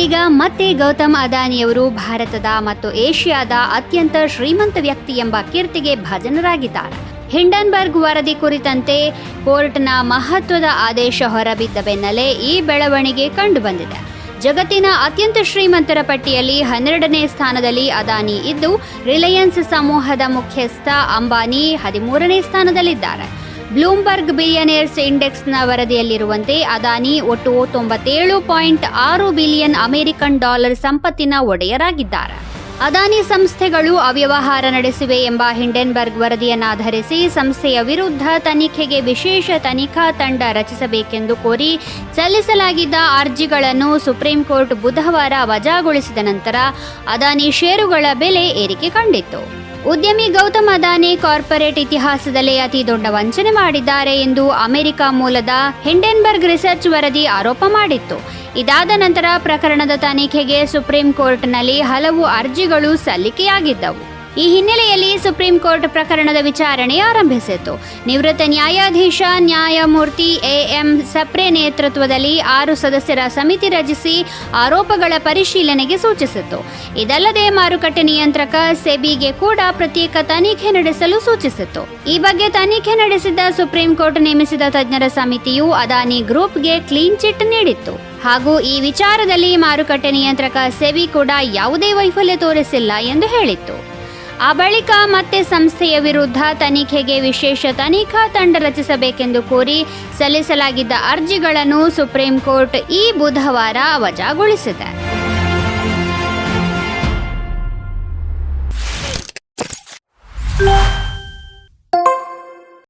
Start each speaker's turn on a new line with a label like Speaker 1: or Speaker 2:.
Speaker 1: ಇದೀಗ ಮತ್ತೆ ಗೌತಮ್ ಅದಾನಿಯವರು ಭಾರತದ ಮತ್ತು ಏಷ್ಯಾದ ಅತ್ಯಂತ ಶ್ರೀಮಂತ ವ್ಯಕ್ತಿ ಎಂಬ ಕೀರ್ತಿಗೆ ಭಾಜನರಾಗಿದ್ದಾರೆ. ಹಿಂಡನ್ಬರ್ಗ್ ವರದಿ ಕುರಿತಂತೆ ಕೋರ್ಟ್ನ ಮಹತ್ವದ ಆದೇಶ ಹೊರಬಿದ್ದ ಬೆನ್ನಲ್ಲೇ ಈ ಬೆಳವಣಿಗೆ ಕಂಡುಬಂದಿದೆ. ಜಗತ್ತಿನ ಅತ್ಯಂತ ಶ್ರೀಮಂತರ ಪಟ್ಟಿಯಲ್ಲಿ ಹನ್ನೆರಡನೇ ಸ್ಥಾನದಲ್ಲಿ ಅದಾನಿ ಇದ್ದು, ರಿಲಯನ್ಸ್ ಸಮೂಹದ ಮುಖ್ಯಸ್ಥ ಅಂಬಾನಿ ಹದಿಮೂರನೇ ಸ್ಥಾನದಲ್ಲಿದ್ದಾರೆ. ಬ್ಲೂಮ್ಬರ್ಗ್ ಬಿಲಿಯನೇರ್ಸ್ ಇಂಡೆಕ್ಸ್ನ ವರದಿಯಲ್ಲಿರುವಂತೆ ಅದಾನಿ ಒಟ್ಟು ತೊಂಬತ್ತೇಳು ಪಾಯಿಂಟ್ ಆರು ಬಿಲಿಯನ್ ಅಮೆರಿಕನ್ ಡಾಲರ್ ಸಂಪತ್ತಿನ ಒಡೆಯರಾಗಿದ್ದಾರೆ. ಅದಾನಿ ಸಂಸ್ಥೆಗಳು ಅವ್ಯವಹಾರ ನಡೆಸಿವೆ ಎಂಬ ಹಿಂಡೆನ್ಬರ್ಗ್ ವರದಿಯನ್ನಾಧರಿಸಿ ಸಂಸ್ಥೆಯ ವಿರುದ್ಧ ತನಿಖೆಗೆ ವಿಶೇಷ ತನಿಖಾ ತಂಡ ರಚಿಸಬೇಕೆಂದು ಕೋರಿ ಸಲ್ಲಿಸಲಾಗಿದ್ದ ಅರ್ಜಿಗಳನ್ನು ಸುಪ್ರೀಂ ಕೋರ್ಟ್ ಬುಧವಾರ ವಜಾಗೊಳಿಸಿದ ನಂತರ ಅದಾನಿ ಷೇರುಗಳ ಬೆಲೆ ಏರಿಕೆ ಕಂಡಿತ್ತು. ಉದ್ಯಮಿ ಗೌತಮ್ ಅದಾನಿ ಕಾರ್ಪೊರೇಟ್ ಇತಿಹಾಸದಲ್ಲೇ ಅತಿ ದೊಡ್ಡ ವಂಚನೆ ಮಾಡಿದ್ದಾರೆ ಎಂದು ಅಮೆರಿಕ ಮೂಲದ ಹಿಂಡೆನ್ಬರ್ಗ್ ರಿಸರ್ಚ್ ವರದಿ ಆರೋಪ ಮಾಡಿತ್ತು. ಇದಾದ ನಂತರ ಪ್ರಕರಣದ ತನಿಖೆಗೆ ಸುಪ್ರೀಂ ಕೋರ್ಟ್ನಲ್ಲಿ ಹಲವು ಅರ್ಜಿಗಳು ಸಲ್ಲಿಕೆಯಾಗಿದ್ದವು. ಈ ಹಿನ್ನೆಲೆಯಲ್ಲಿ ಸುಪ್ರೀಂ ಕೋರ್ಟ್ ಪ್ರಕರಣದ ವಿಚಾರಣೆ ಆರಂಭಿಸಿತು. ನಿವೃತ್ತ ನ್ಯಾಯಾಧೀಶ, ನ್ಯಾಯಮೂರ್ತಿ ಎಎಂ ಸಪ್ರೆ ನೇತೃತ್ವದಲ್ಲಿ ಆರು ಸದಸ್ಯರ ಸಮಿತಿ ರಚಿಸಿ ಆರೋಪಗಳ ಪರಿಶೀಲನೆಗೆ ಸೂಚಿಸಿತು. ಇದಲ್ಲದೆ ಮಾರುಕಟ್ಟೆ ನಿಯಂತ್ರಕ ಸೆಬಿಗೆ ಕೂಡ ಪ್ರತ್ಯೇಕ ತನಿಖೆ ನಡೆಸಲು ಸೂಚಿಸಿತು. ಈ ಬಗ್ಗೆ ತನಿಖೆ ನಡೆಸಿದ ಸುಪ್ರೀಂ ಕೋರ್ಟ್ ನೇಮಿಸಿದ ತಜ್ಞರ ಸಮಿತಿಯು ಅದಾನಿ ಗ್ರೂಪ್ಗೆ ಕ್ಲೀನ್ ಚಿಟ್ ನೀಡಿತ್ತು. ಹಾಗೂ ಈ ವಿಚಾರದಲ್ಲಿ ಮಾರುಕಟ್ಟೆ ನಿಯಂತ್ರಕ ಸೆಬಿ ಕೂಡ ಯಾವುದೇ ವೈಫಲ್ಯ ತೋರಿಸಿಲ್ಲ ಎಂದು ಹೇಳಿತ್ತು. ಆ ಬಳಿಕ ಮತ್ತೆ ಸಂಸ್ಥೆಯ ವಿರುದ್ಧ ತನಿಖೆಗೆ ವಿಶೇಷ ತನಿಖಾ ತಂಡ ರಚಿಸಬೇಕೆಂದು ಕೋರಿ ಸಲ್ಲಿಸಲಾಗಿದ್ದ ಅರ್ಜಿಗಳನ್ನು ಸುಪ್ರೀಂ ಕೋರ್ಟ್ ಈ ಬುಧವಾರ ವಜಾಗೊಳಿಸಿದೆ.